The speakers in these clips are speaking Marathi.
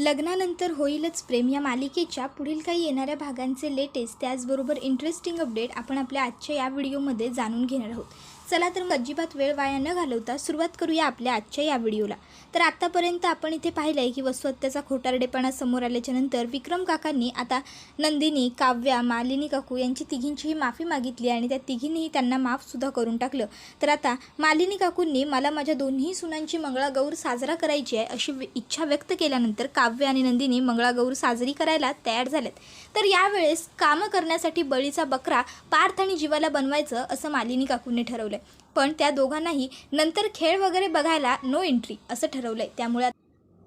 लग्नानंतर होईलच प्रेम. या मालिकेच्या पुढील काही येणाऱ्या भागांचे लेटेस्ट त्याचबरोबर इंटरेस्टिंग अपडेट आपण आपल्या आजच्या या व्हिडिओमध्ये जाणून घेणार आहोत. चला तर मग अजिबात वेळ वाया न घालवता सुरुवात करूया आपल्या आजच्या या व्हिडिओला. तर आत्तापर्यंत आपण इथे पाहिलं आहे की वस्तुहत्याचा खोटारडेपणा समोर आल्याच्यानंतर विक्रम काकांनी आता नंदिनी काव्या मालिनी काकू यांची तिघींचीही माफी मागितली आणि त्या तिघींनीही त्यांना माफसुद्धा करून टाकलं. तर आता मालिनी काकूंनी मला माझ्या दोन्ही सुनांची मंगळागौर साजरा करायची आहे अशी इच्छा व्यक्त केल्यानंतर काव्य आणि नंदिनी मंगळागौर साजरी करायला तयार झाल्यात तर यावेळेस कामं करण्यासाठी बळीचा बकरा पार्थ आणि जीवाला बनवायचं असं मालिनी काकूंनी ठरवलं पण त्या दोघांनाही नंतर खेळ वगैरे बघायला नो एंट्री असं ठरवलं आहे त्यामुळे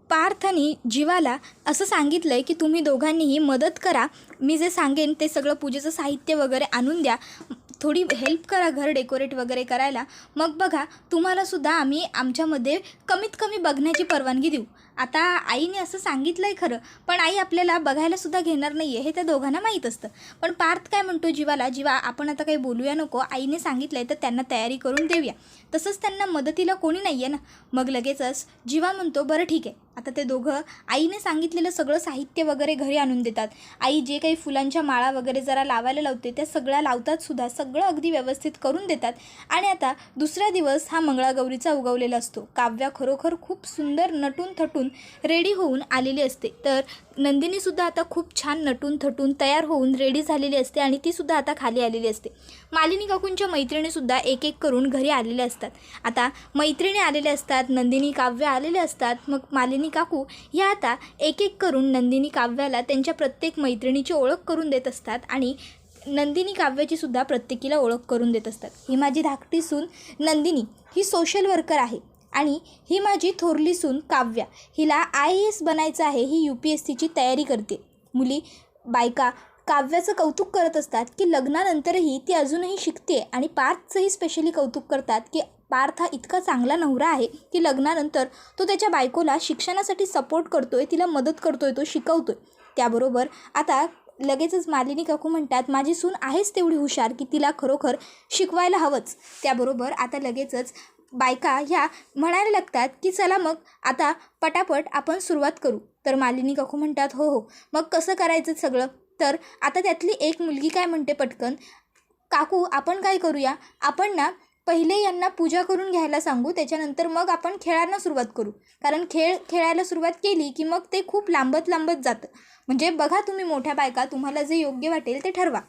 पार्थनी जीवाला असं सांगितलं आहे की तुम्ही दोघांनीही मदत करा. मी जे सांगेन ते सगळं पूजेचं साहित्य वगैरे आणून द्या. थोडी हेल्प करा घर डेकोरेट वगैरे करायला. मग बघा तुम्हालासुद्धा आम्ही आमच्यामध्ये कमीत कमी बघण्याची परवानगी देऊ. आता आईने असं सांगितलं आहे खरं पण आई आपल्याला बघायलासुद्धा घेणार नाही आहे हे त्या दोघांना माहीत असतं. पण पार्थ काय म्हणतो जीवाला जीवा आपण आता काही बोलूया नको आईने सांगितलं आहे तर त्यांना तयारी करून देऊया. तसंच त्यांना मदतीला कोणी नाही आहे ना. मग लगेचच जीवा म्हणतो बरं ठीक आहे. आता ते दोघं आईने सांगितलेलं सगळं साहित्य वगैरे घरी आणून देतात. आई जे काही फुलांच्या माळा वगैरे जरा लावायला लावते त्या सगळ्या लावतात सुद्धा सगळं अगदी व्यवस्थित करून देतात. आणि आता दुसरा दिवस हा मंगळागौरीचा उगवलेला असतो. काव्या खरोखर खूप सुंदर नटून थटून रेडी होऊन आलेली असते. तर नंदिनीसुद्धा आता खूप छान नटून थटून तयार होऊन रेडी झालेली असते आणि तीसुद्धा आता खाली आलेली असते. मालिनी काकूंच्या मैत्रिणीसुद्धा एक एक करून घरी आलेल्या असतात. आता मैत्रिणी आलेल्या असतात नंदिनी काव्य आलेले असतात मग मालिनी काकू ह्या आता एक एक करून नंदिनी काव्याला त्यांच्या प्रत्येक मैत्रिणीची ओळख करून देत असतात आणि नंदिनी काव्याची सुद्धा प्रत्येकीला ओळख करून देत असतात. ही माझी धाकटी सून नंदिनी. ही सोशल वर्कर आहे. आणि ही माझी थोरली सून काव्या. हिला आय ए एस बनायचं आहे ही यू पी एस सीची तयारी करते. मुली बायका काव्याचं कौतुक करत असतात की लग्नानंतरही ती अजूनही शिकते आणि पार्थचंही स्पेशली कौतुक करतात की पार्थ हा इतका चांगला नवरा आहे की लग्नानंतर तो त्याच्या बायकोला शिक्षणासाठी सपोर्ट करतोय तिला मदत करतोय तो शिकवतोय. त्याबरोबर आता लगेचच मालिनी काकू म्हणतात माझी सून आहेच तेवढी हुशार की तिला खरोखर शिकवायला हवंच. त्याबरोबर आता लगेचच बायका ह्या म्हणायला लागतात की चला मग आता पटापट आपण सुरुवात करू. तर मालिनी काकू म्हणतात हो हो मग कसं करायचं सगळं? तर आता त्यातली एक मुलगी काय म्हणते पटकन काकू आपण काय करूया? आपण ना पहिले यांना पूजा करून घ्यायला सांगू त्याच्यानंतर मग आपण खेळांना सुरुवात करू. कारण खेळ खेळायला सुरुवात केली की मग ते खूप लांबत लांबत जातं. म्हणजे बघा तुम्ही मोठ्या बायका तुम्हाला जे योग्य वाटेल ते ठरवा.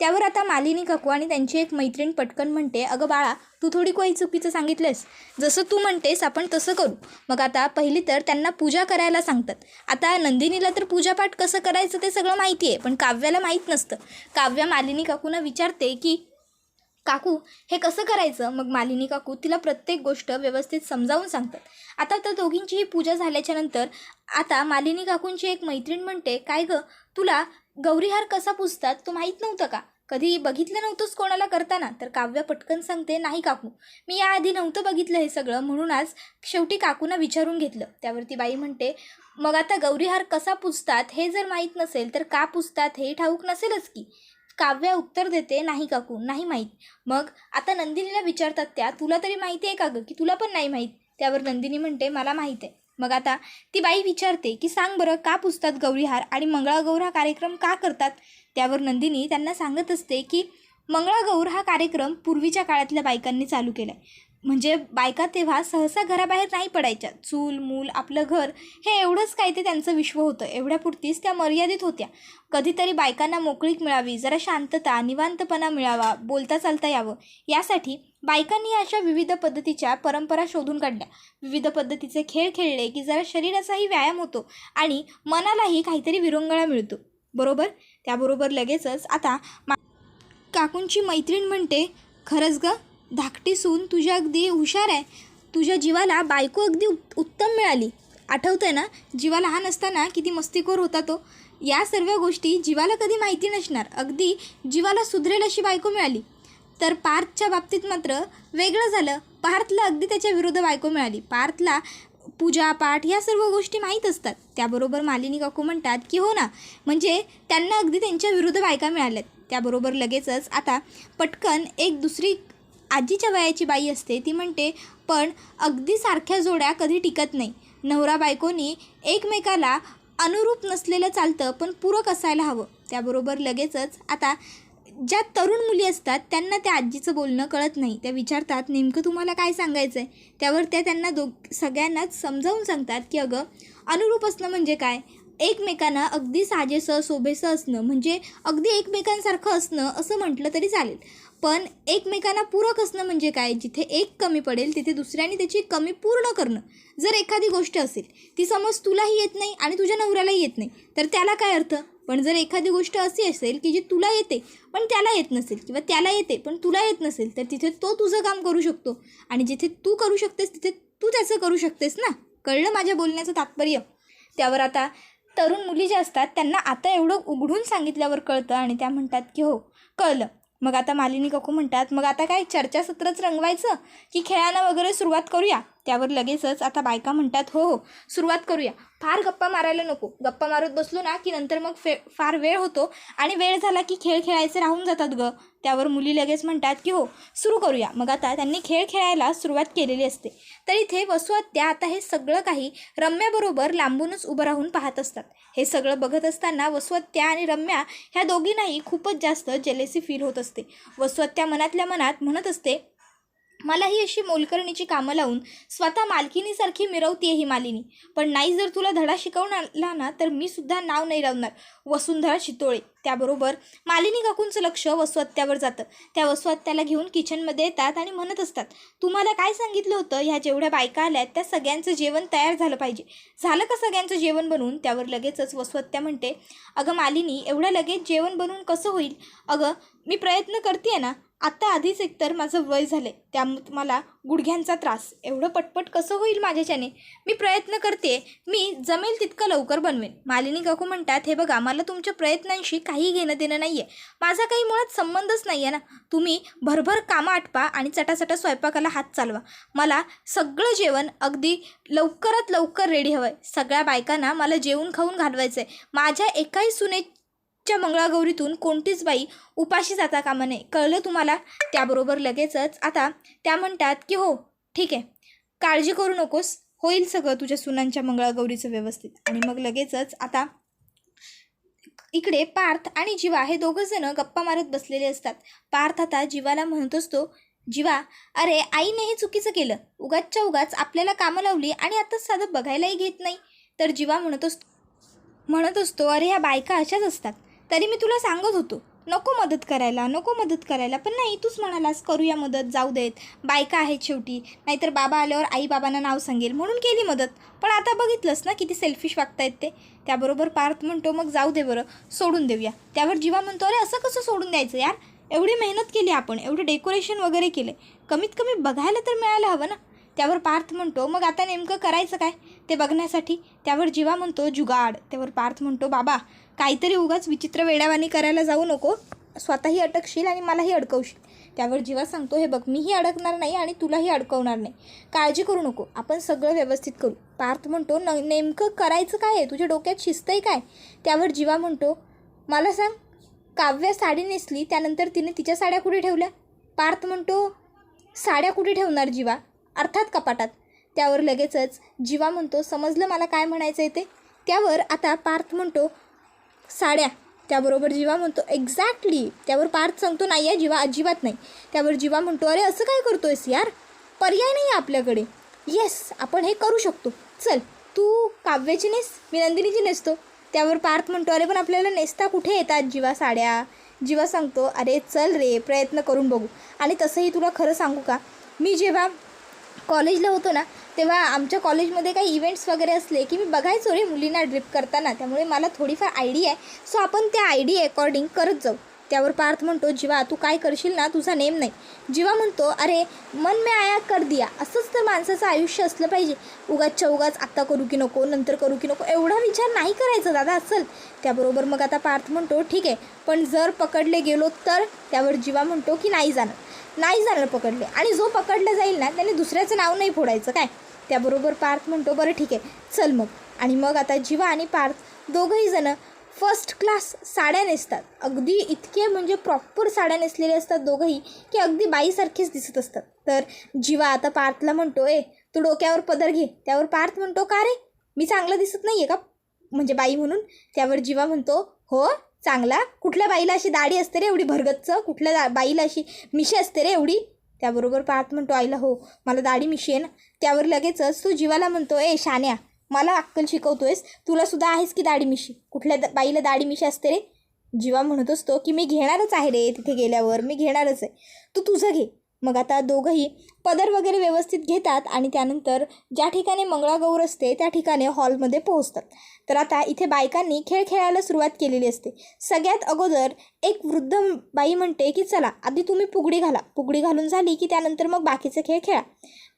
त्यावर आता मालिनी काकू आणि त्यांची एक मैत्रीण पटकन म्हणते अगं बाळा तू थोडी काही चुकीचं सांगितलंस. जसं तू म्हणतेस आपण तसं करू. मग आता पहिली तर त्यांना पूजा करायला सांगतात. आता नंदिनीला तर पूजापाठ कसं करायचं ते सगळं माहिती आहे पण काव्याला माहीत नसतं. काव्या मालिनी काकूंना विचारते की काकू हे कसं करायचं? मग मालिनी काकू तिला प्रत्येक गोष्ट व्यवस्थित समजावून सांगतात. आता त्या दोघींचीही पूजा झाल्याच्यानंतर आता मालिनी काकूंची एक मैत्रीण म्हणते काय गं तुला गौरीहार कसा पुजतात तो माहीत नव्हतं का? कधी बघितलं नव्हतंच कोणाला करताना तर काव्या पटकन सांगते नाही काकू मी याआधी नव्हतं बघितलं हे सगळं म्हणून आज शेवटी काकूंना विचारून घेतलं. त्यावरती बाई म्हणते मग आता गौरीहार कसा पुजतात हे जर माहीत नसेल तर का पुजतात हे ठाऊक नसेलच की. काव्या उत्तर देते नाही काकू नाही माहीत. मग आता नंदिनीला विचारतात त्या तुला तरी माहिती आहे का गं की तुला पण नाही माहीत? त्यावर नंदिनी म्हणते मला माहीत आहे. मग आता ती बाई विचारते की सांग बरं का पुजतात गौरीहार आणि मंगळागौर हा कार्यक्रम का करतात? त्यावर नंदिनी त्यांना सांगत असते की मंगळागौर हा कार्यक्रम पूर्वीच्या काळातल्या बायकांनी चालू केला आहे म्हणजे बायका तेव्हा सहसा घराबाहेर नाही पडायच्या. चूल मूल आपलं घर हे एवढंच काही ते त्यांचं विश्व होतं. एवढ्यापुरतीच त्या मर्यादित होत्या. कधीतरी बायकांना मोकळीक मिळावी जरा शांतता निवांतपणा मिळावा बोलता चालता यावं. यासाठी बायकांनी अशा विविध पद्धतीच्या परंपरा शोधून काढल्या. विविध पद्धतीचे खेळ खेळले की जरा शरीराचाही व्यायाम होतो आणि मनालाही काहीतरी विरंगळा मिळतो. बरोबर? त्याबरोबर लगेचच आता मा काकूंची मैत्रीण म्हणते खरंच गं धाकटी सून तुझ्या अगदी हुशार आहे. तुझ्या जीवाला बायको अगदी उत उत्तम मिळाली. आठवतं आहे ना? जीवा लहान असताना किती मस्तीखोर होता तो. या सर्व गोष्टी जीवाला कधी माहिती नसणार. अगदी जीवाला सुधरेल अशी बायको मिळाली. तर पार्थच्या बाबतीत मात्र वेगळं झालं. पार्थला अगदी त्याच्या विरुद्ध बायको मिळाली. पार्थला पूजा पाठ ह्या सर्व गोष्टी माहीत असतात. त्याबरोबर मालिनी काकू म्हणतात की हो ना म्हणजे त्यांना अगदी त्यांच्या विरुद्ध बायका मिळाल्यात. त्याबरोबर लगेचच आता पटकन एक दुसरी आजीच्या वयाची बाई असते ती म्हणते पण अगदी सारख्या जोड्या कधी टिकत नाही. नवरा बायकोनी एकमेकाला अनुरूप नसलेलं चालतं पण पूरक असायला हवं. त्याबरोबर लगेचच आता ज्या तरुण मुली असतात त्यांना त्या आजीचं बोलणं कळत नाही. त्या विचारतात नेमकं तुम्हाला काय सांगायचं आहे त्यावर त्या त्यांना दो सगळ्यांनाच समजावून सांगतात की अगं अनुरूप असणं म्हणजे काय? एकमेकांना अगदी साजेसं शोभेसं असणं म्हणजे अगदी एकमेकांसारखं असणं असं म्हटलं तरी चालेल. पण एकमेकांना पूरक असणं म्हणजे काय? जिथे एक कमी पडेल तिथे दुसऱ्याने त्याची कमी पूर्ण करणं. जर एखादी गोष्ट असेल ती समज तुलाही येत नाही आणि तुझ्या नवऱ्यालाही येत नाही तर त्याला काय अर्थ? पण जर एखादी गोष्ट अशी असेल की जी तुला येते पण त्याला येत नसेल किंवा त्याला येते पण तुला येत नसेल तर तिथे तो तुझं काम करू शकतो. आणि जिथे तू करू शकतेस तिथे तू त्याचं करू शकतेस ना? कळलं माझ्या बोलण्याचं तात्पर्य? त्यावर आता तरुण मुली ज्या असतात त्यांना आता एवढं उघडून सांगितल्यावर कळतं आणि त्या म्हणतात की हो कळलं. मग आता मालिनी काकू म्हणतात मग आता काय चर्चासत्रच रंगवायचं? की खेळायला वगैरे सुरुवात करूया? त्यावर लगेचच आता बायका म्हणतात हो हो सुरुवात करूया. फार गप्पा मारायला नको. गप्पा मारत बसलो ना की नंतर मग फे फार वेळ होतो आणि वेळ झाला की खेळ खेळायचे राहून जातात गं. त्यावर मुली लगेच म्हणतात की हो सुरू करूया. मग आता त्यांनी खेळ खेळायला सुरुवात केलेली असते. तर इथे वसुहत्या आता हे सगळं काही रम्याबरोबर लांबूनच उभं राहून पाहत असतात. हे सगळं बघत असताना वसुहत्या आणि रम्या ह्या दोघींनाही खूपच जास्त जेलेसी फील होत असते. वसुहत्या मनातल्या मनात म्हणत असते मला ही अशी मोलकरणीची कामं लावून स्वतः मालकिनीसारखी मिरवतीये ही मालिनी. पण नाही जर तुला धडा शिकवणारला ना तर मी सुद्धा नाव नाही लावणार. वसुंधरा चितोळे. त्याबरोबर मालिनी काकूंचं लक्ष वसुहत्यावर जातं. त्या वसुहत्याला घेऊन किचनमध्ये येतात आणि म्हणत असतात तुम्हाला काय सांगितलं होतं? ह्या जेवढ्या बायका आल्यात त्या सगळ्यांचं जेवण तयार झालं पाहिजे. झालं का सगळ्यांचं जेवण बनवून? त्यावर लगेचच वसुहत्या म्हणते अगं मालिनी एवढं लगेच जेवण बनवून कसं होईल? अगं मी प्रयत्न करते ना आत्ता आधीच एकतर माझं वय झालं त्या मला गुडघ्यांचा त्रास. एवढं पटपट कसं होईल माझ्याच्याने? मी प्रयत्न करते मी जमेल तितकं लवकर बनवेन. मालिनी काकू म्हणतात हे बघा मला तुमच्या प्रयत्नांशी काही घेणं देणं नाही आहे माझा काही मुळात संबंधच नाही आहे ना. तुम्ही भरभर कामं आटपा आणि चटाचटा स्वयंपाकाला हात चालवा. मला सगळं जेवण अगदी लवकरात लवकर रेडी हवं आहे सगळ्या बायकांना मला जेवून खाऊन घालवायचं आहे माझ्या एकाही सुने च्या मंगळागौरीतून कोणतीच बाई उपाशी जाता कामा नये. कळलं तुम्हाला? त्याबरोबर लगेचच आता त्या म्हणतात की हो ठीक आहे. काळजी करू नकोस. होईल सगळं तुझ्या सुनांच्या मंगळागौरीचं व्यवस्थित. आणि मग लगेचच आता इकडे पार्थ आणि जीवा हे दोघं जण गप्पा मारत बसलेले असतात. पार्थ आता जीवाला म्हणत असतो जीवा अरे आईने हे चुकीचं केलं. उगाचच्या उगाच आपल्याला कामं लावली आणि आता साधं बघायलाही घेत नाही. तर जीवा म्हणत असतो म्हणत असतो अरे ह्या बायका अशाच असतात. तरी मी तुला सांगत होतो. नको मदत करायला नको मदत करायला. पण नाही तूच म्हणालास करूया मदत जाऊ देत. बायका आहेत शेवटी. नाहीतर बाबा आल्यावर आई बाबांना नाव सांगेल. म्हणून केली मदत. पण आता बघितलंस ना किती सेल्फिश वागतायत ते. त्याबरोबर पार्थ म्हणतो मग जाऊ दे बरं सोडून देऊया. त्यावर जीवा म्हणतो अरे असं कसं सोडून द्यायचं यार? एवढी मेहनत केली आपण एवढं डेकोरेशन वगैरे केले कमीत कमी बघायला तर मिळायला हवं ना. त्यावर पार्थ म्हणतो मग आता नेमकं करायचं काय? ते बघण्यासाठी त्यावर जीवा म्हणतो जुगाड. त्यावर पार्थ म्हणतो बाबा काहीतरी उगाच विचित्र वेड्यावानी करायला जाऊ नको. स्वतःही अटकशील आणि मलाही अडकवशील. त्यावर जीवा सांगतो हे बघ मीही अडकणार नाही आणि तुलाही अडकवणार नाही. काळजी करू नको. आपण सगळं व्यवस्थित करू. पार्थ म्हणतो न नेमकं करायचं काय आहे? तुझ्या डोक्यात शिस्त आहे काय? त्यावर जीवा म्हणतो मला सांग काव्या साडी नेसली त्यानंतर तिने तिच्या साड्या कुठे ठेवल्या? पार्थ म्हणतो साड्या कुठे ठेवणार जीवा? अर्थात कपाटात. त्यावर लगेचच जीवा म्हणतो समजलं मला काय म्हणायचं आहे ते? त्यावर आता पार्थ म्हणतो साड्या. त्याबरोबर जीवा म्हणतो एक्झॅक्टली त्यावर पार्थ सांगतो नाही आहे जीवा अजिबात नाही. त्यावर जीवा म्हणतो अरे असं काय करतो आहेस यार? पर्याय नाही आहे आपल्याकडे. येस आपण हे करू शकतो. चल तू काव्याची नेस मी नंदिनीची नेसतो. त्यावर पार्थ म्हणतो अरे पण आपल्याला नेसता कुठे येतात जीवा साड्या? जीवा सांगतो अरे चल रे प्रयत्न करून बघू. आणि तसंही तुला खरं सांगू का? मी जेव्हा कॉलेजला होतो ना तेव्हा आमच्या कॉलेजमध्ये काही इव्हेंट्स वगैरे असले की मी बघायचो रे मुलींना ड्रिप करताना. त्यामुळे मला थोडीफार आयडिया आहे. सो आपण त्या आयडिया अकॉर्डिंग करत जाऊ. त्यावर पार्थ म्हणतो जीवा तू काय करशील ना? तुझा नेम नाही. जीवा म्हणतो अरे मन मे आया कर दिया. असंच तर माणसाचं आयुष्य असलं पाहिजे. उगाचच्या उगाच आत्ता करू की नको नंतर करू की नको एवढा विचार नाही करायचा दादा असल. त्याबरोबर मग आता पार्थ म्हणतो ठीक आहे पण जर पकडले गेलो तर? त्यावर जीवा म्हणतो की नाही जाणार. नाही जाणार पकडले. आणि जो पकडला जाईल ना त्याने दुसऱ्याचं नाव नाही फोडायचं. काय? त्याबरोबर पार्थ म्हणतो बरं ठीक आहे. चल मग. आणि मग आता जीवा आणि पार्थ दोघंही जणं फर्स्ट क्लास साड्या नेसतात. अगदी इतके म्हणजे प्रॉपर साड्या नेसलेले असतात दोघंही की अगदी बाईसारखेच दिसत असतात. तर जीवा आता पार्थला म्हणतो ए तू डोक्यावर पदर घे. त्यावर पार्थ म्हणतो का रे? मी चांगलं दिसत नाही आहे का? म्हणजे बाई म्हणून. त्यावर जीवा म्हणतो हो चांगला? कुठल्या बाईला अशी दाढी असते रे एवढी भरगच्च? कुठल्या दा बाईला अशी मिशी असते रे एवढी? त्याबरोबर पाहत म्हणतो आईला हो मला दाढी मिशी आहे ना त्यावर लगेचच तू जीवाला म्हणतो ए शान्या मला अक्कल शिकवतोयस तुला सुद्धा आहेस की दाढी मिशी? कुठल्या द- बाईला दाढी मिशी असते रे? जीवा म्हणत असतो की मी घेणारच आहे रे तिथे गेल्यावर मी घेणारच आहे. तू तुझं घे. मग आता दोघंही पदर वगैरे व्यवस्थित घेतात आणि त्यानंतर ज्या ठिकाणी मंगळागौर असते त्या ठिकाणी हॉलमध्ये पोहोचतात. तर आता इथे बायकांनी खेळ खेळायला सुरुवात केलेली असते. सगळ्यात अगोदर एक वृद्ध बाई म्हणते की चला आधी तुम्ही पुगडी घाला. पुगडी घालून झाली की त्यानंतर मग बाकीचे खेळ खेळा.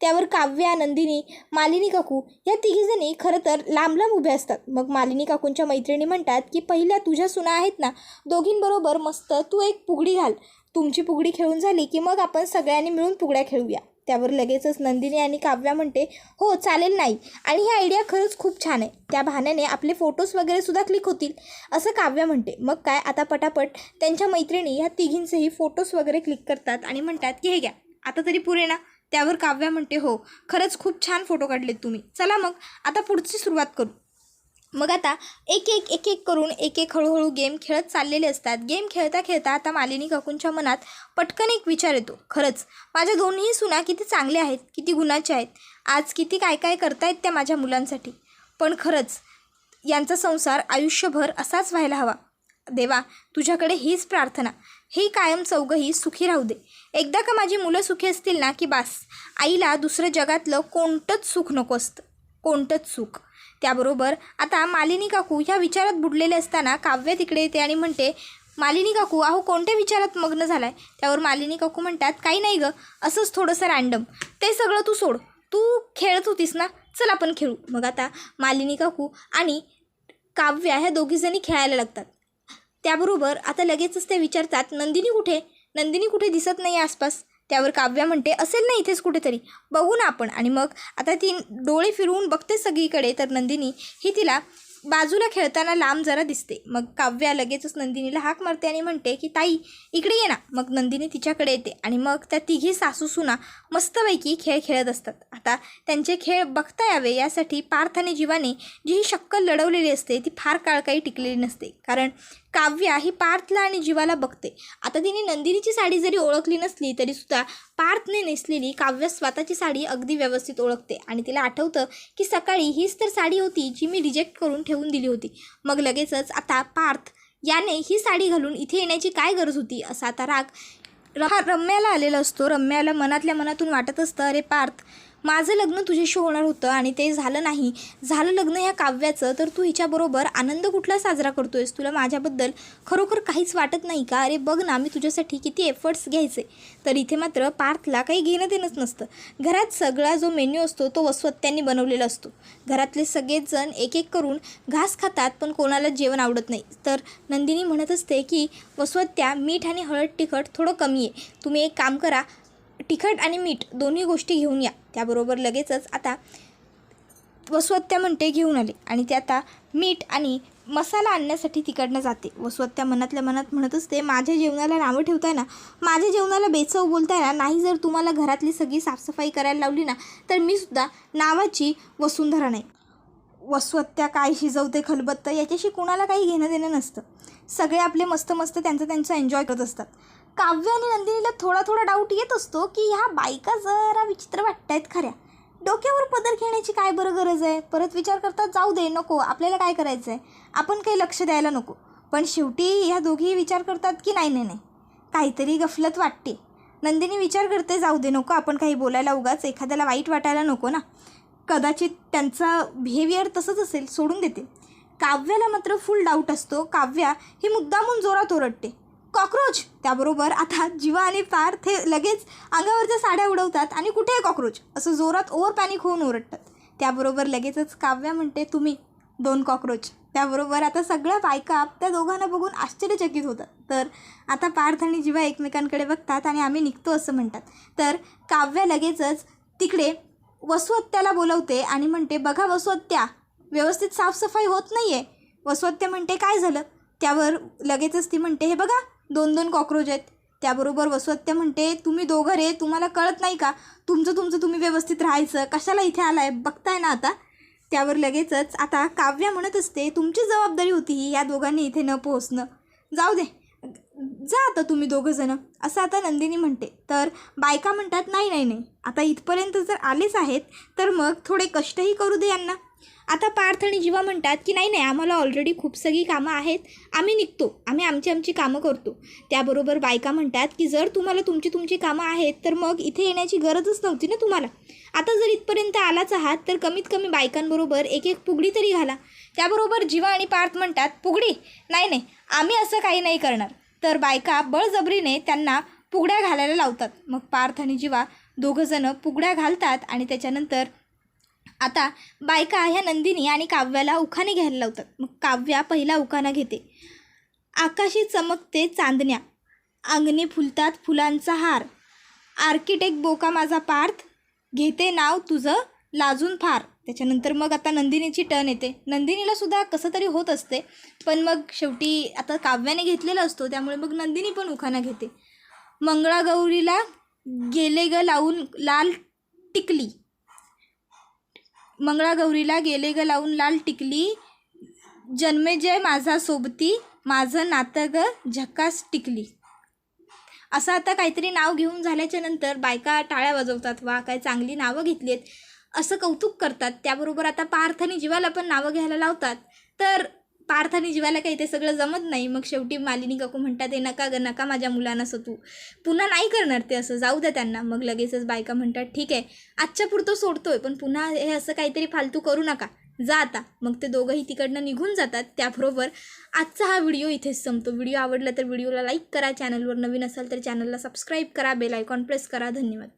त्यावर काव्या नंदिनी मालिनी काकू या तिघीजणी खरं तर लांब लांब उभ्या असतात. मग मालिनी काकूंच्या मैत्रिणी म्हणतात की पहिल्या तुझ्या सुना आहेत ना. दोघींबरोबर मस्त तू एक पुगडी घाल. तुमची पुगडी खेळून झाली की मग आपण सगळ्यांनी मिळून पुगड्या खेळूया. त्यावर लगेचच नंदिनी आणि काव्या म्हणते हो चालेल नाही. आणि ही आयडिया खरंच खूप छान आहे. त्या बहाण्याने आपले फोटोज वगैरे सुद्धा क्लिक होतील असं काव्या म्हणते. मग काय आता पटापट त्यांच्या मैत्रिणी ह्या तिघींचेही फोटोज वगैरे क्लिक करतात आणि म्हणतात की हे घ्या आता तरी पुरे ना. त्यावर काव्या म्हणते हो खरंच खूप छान फोटो काढलेत तुम्ही. चला मग आता पुढची सुरुवात करू. मग आता एक एक एक एक करून एक एक हळूहळू गेम खेळत चाललेले असतात. गेम खेळता खेळता आता मालिनी काकूंच्या मनात पटकन एक विचार येतो. खरंच माझ्या दोन्ही सुना किती चांगल्या आहेत किती गुणाच्या आहेत आज किती काय काय करतायत त्या माझ्या मुलांसाठी. पण खरंच यांचा संसार आयुष्यभर असाच व्हायला हवा. देवा तुझ्याकडे हीच प्रार्थना. हे कायम चौघही सुखी राहू दे. एकदा का माझी मुलं सुखी असतील ना की बास आईला दुसरं जगातलं कोणतंच सुख नको असतं. कोणतंच सुख. त्याबरोबर आता मालिनी काकू ह्या विचारात बुडलेले असताना काव्य तिकडे येते आणि म्हणते मालिनी काकू अहो कोणत्या विचारात मग्न झालाय? त्यावर मालिनी काकू म्हणतात काही नाही गं असंच थोडंसं रॅन्डम ते सगळं तू सोड. तू खेळत होतीस ना? चल आपण खेळू. मग आता मालिनी काकू आणि काव्या ह्या दोघीजणी खेळायला लागतात. त्याबरोबर आता लगेचच ते विचारतात नंदिनी कुठे? नंदिनी कुठे दिसत नाही आसपास? त्यावर काव्या म्हणते असेल ना इथेच कुठेतरी. बघू ना आपण. आणि मग आता ती डोळे फिरवून बघते सगळीकडे तर नंदिनी ही तिला बाजूला खेळताना लांब जरा दिसते. मग काव्या लगेचच नंदिनीला हाक मारते आणि म्हणते की ताई इकडे ये ना. मग नंदिनी तिच्याकडे येते आणि मग त्या तिघी सासू सुना मस्तपैकी खेळ खेळत असतात. आता त्यांचे खेळ बघता यावे यासाठी पार्थ आणि जीवाने जी ही शक्कल लढवलेली असते ती फार काळ काही टिकलेली नसते. कारण काव्या ही पार्थला आणि जीवाला बघते. आता तिने नंदिनीची साडी जरी ओळखली नसली तरीसुद्धा पार्थने नेसलेली काव्य स्वतःची साडी अगदी व्यवस्थित ओळखते. आणि तिला आठवतं की सकाळी हीच तर साडी होती जी मी रिजेक्ट करून ठेवून दिली होती. मग लगेचच आता पार्थ याने ही साडी घालून इथे येण्याची काय गरज होती? असा आता राग र- रम्याला आलेला असतो. रम्याला मनातल्या मनातून वाटत असतं अरे पार्थ माझं लग्न तुझ्याशी होणार होतं आणि ते झालं नाही. झालं लग्न ह्या काव्याचं तर तू हिच्याबरोबर आनंद कुठला साजरा करतोयस? तुला माझ्याबद्दल खरोखर काहीच वाटत नाही का? अरे बघ ना मी तुझ्यासाठी किती एफर्ट्स घ्यायचे. तर इथे मात्र पार्थला काही घेणं देणंच नसतं. घरात सगळा जो मेन्यू असतो तो वस्वत्यांनी बनवलेला असतो. घरातले सगळेच जण एक एक करून घास खातात पण कोणाला जेवण आवडत नाही. तर नंदिनी म्हणत असते की वसवत्या मीठ आणि हळद तिखट थोडं कमी आहे. तुम्ही एक काम करा तिखट आणि मीठ दोन्ही गोष्टी घेऊन या. त्याबरोबर लगेचच आता वसवत्या म्हणते घेऊन आले. आणि ते आता मीठ आणि मसाला आणण्यासाठी तिकडनं जाते. वसवत्या मनातल्या मनात म्हणत असते माझ्या जेवणाला नावं ठेवताय ना? माझ्या जेवणाला बेचव बोलताय ना? नाही जर तुम्हाला घरातली सगळी साफसफाई करायला लावली ना तर मी सुद्धा नावाची वसुंधरा नाही. वसवत्या काय शिजवते खलबत्तं याच्याशी कुणाला काही घेणं देणं नसतं. सगळे आपले मस्त मस्त त्यांचं त्यांचं एन्जॉय करत असतात. काव्य आणि नंदिनीला थोडा थोडा डाऊट येत असतो की ह्या बायका जरा विचित्र वाटतायत खऱ्या. डोक्यावर पदर घेण्याची काय बरं गरज आहे? परत विचार करतात जाऊ दे नको आपल्याला काय करायचं आहे आपण काही लक्ष द्यायला नको. पण शेवटी ह्या दोघीही विचार करतात की नाही नाही नाही काहीतरी गफलत वाटते. नंदिनी विचार करते जाऊ दे नको आपण काही बोलायला उगाच एखाद्याला वाईट वाटायला नको ना. कदाचित त्यांचा बिहेवियर तसंच असेल सोडून देते. काव्याला मात्र फुल डाऊट असतो. काव्या ही मुद्दामून जोरात ओरडते. कॉक्रोच! त्याबरोबर आता जीवा आणि पार्थ हे लगेच अंगावरच्या साड्या उडवतात आणि कुठे आहे कॉक्रोच? असं जोरात ओव्हर पॅनिक होऊन ओरडतात. त्याबरोबर लगेचच काव्या म्हणते तुम्ही दोन कॉक्रोच. त्याबरोबर आता सगळ्या बायका त्या दोघांना बघून आश्चर्यचकित होतात. तर आता पार्थ आणि जीवा एकमेकांकडे बघतात आणि आम्ही निघतो असं म्हणतात. तर काव्या लगेचच तिकडे वसुहत्याला बोलवते आणि म्हणते बघा वसुहत्या व्यवस्थित साफसफाई होत नाही आहे वसवत्य म्हणते काय झालं? त्यावर लगेचच ती म्हणते हे बघा दोन दोन कॉक्रोच आहेत. त्याबरोबर वसुहत्या म्हणते तुम्ही दोघं रे तुम्हाला कळत नाही का? तुमचं तुमचं तुम्ही व्यवस्थित राहायचं. कशाला इथे आलाय? बघताय ना आता. त्यावर लगेचच आता काव्या म्हणत असते तुमची जबाबदारी होती ही या दोघांनी इथे न पोहोचणं. जाऊ दे जा आता तुम्ही दोघंजणं असं आता नंदिनी म्हणते. तर बायका म्हणतात नाही नाही नाही. आता इथपर्यंत जर आलेच आहेत तर मग थोडे कष्टही करू दे यांना. आता पार्थ आणि जीवा म्हणतात की नाही नाही आम्हाला ऑलरेडी खूप सगळी कामं आहेत. आम्ही निघतो. आम्ही आमची आमची कामं करतो. त्याबरोबर बायका म्हणतात की जर तुम्हाला तुमची तुमची कामं आहेत तर मग इथे येण्याची गरजच नव्हती ना तुम्हाला. आता जर इथपर्यंत आलाच आहात तर कमीत कमी बायकांबरोबर एक एक पुगडी तरी घाला. त्याबरोबर जीवा आणि पार्थ म्हणतात पुगडी? नाही नाही आम्ही असं काही नाही करणार. तर बायका बळजबरीने त्यांना पुगड्या घालायला लावतात. मग पार्थ आणि जीवा दोघंजणं पुगड्या घालतात आणि त्याच्यानंतर आता बायका ह्या नंदिनी आणि काव्याला उखाणे घ्यायला लावतात. मग काव्या पहिला उखाणा घेते. आकाशी चमकते चांदण्या. अंगणी फुलतात फुलांचा हार. आर्किटेक्ट बोका माझा पार्थ. घेते नाव तुझं लाजून फार. त्याच्यानंतर मग आता नंदिनीची टर्न येते. नंदिनीला सुद्धा कसं तरी होत असते पण मग शेवटी आता काव्याने घेतलेला असतो त्यामुळे मग नंदिनी पण उखाणा घेते. मंगळागौरीला गेले ग लावून लाल टिकली. मंगळागौरीला गेले ग लावून लाल टिकली. जन्मेजय माझा सोबती माझं नातं ग झकास टिकली. असं आता काहीतरी नाव घेऊन झाल्याच्यानंतर बायका टाळ्या वाजवतात. वा काय चांगली नावं घेतली आहेत असं कौतुक करतात. त्याबरोबर आता पार्थ आणि जीवाला पण नावं घ्यायला लावतात. तर पार्थ आणि जीवाला काही ते सगळं जमत नाही. मग शेवटी मालिनी काकू म्हणतात हे नका ग नका माझ्या मुलांना असं तू पुन्हा नाही करणार ते असं. जाऊ द्या त्यांना. मग लगेचच बायका म्हणतात ठीक आहे आजच्या पुरतो सोडतोय पण पुन्हा हे असं काहीतरी फालतू करू नका. जा आता. मग ते दोघंही तिकडनं निघून जातात. त्याबरोबर आजचा हा व्हिडिओ इथेच संपतो. व्हिडिओ आवडला तर व्हिडिओला लाईक करा. चॅनलवर नवीन असाल तर चॅनलला सबस्क्राईब करा. बेल आयकॉन प्रेस करा. धन्यवाद.